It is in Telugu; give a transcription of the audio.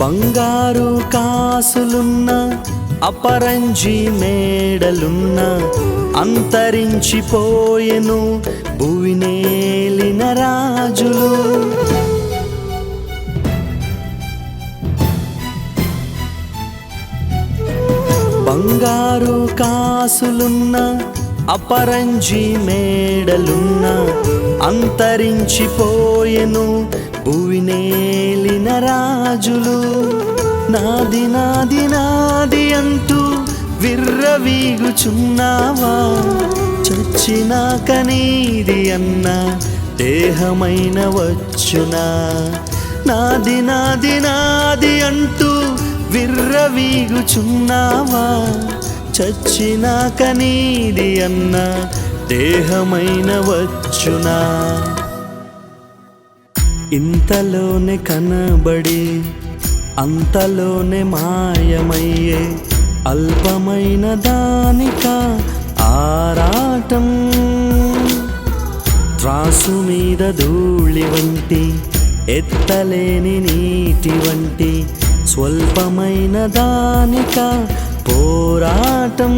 బంగారు కాసులున్న అపరంజి మేడలున్న అంతరించిపోయెను భువినేలిన రాజులు. బంగారు కాసులున్న అపరంజి మేడలున్న అంతరించిపోయెను భువినేలిన రాజులు నాది నాది నాది అంటూ విర్రవీగుచున్నావా? చచ్చినాక నీది అన్న దేహమైన వచ్చునా? నాది నాది నాది అంటూ విర్రవీగుచున్నావా? చచ్చినాక నీది అన్న దేహమైన వచ్చునా? ఇంతలోనే కనబడి అంతలోనే మాయమయ్యే అల్పమైన దానిక ఆరాటం. త్రాసు మీద ధూళి వంటి ఎత్తలేని నీటి వంటి స్వల్పమైన దానిక పోరాటం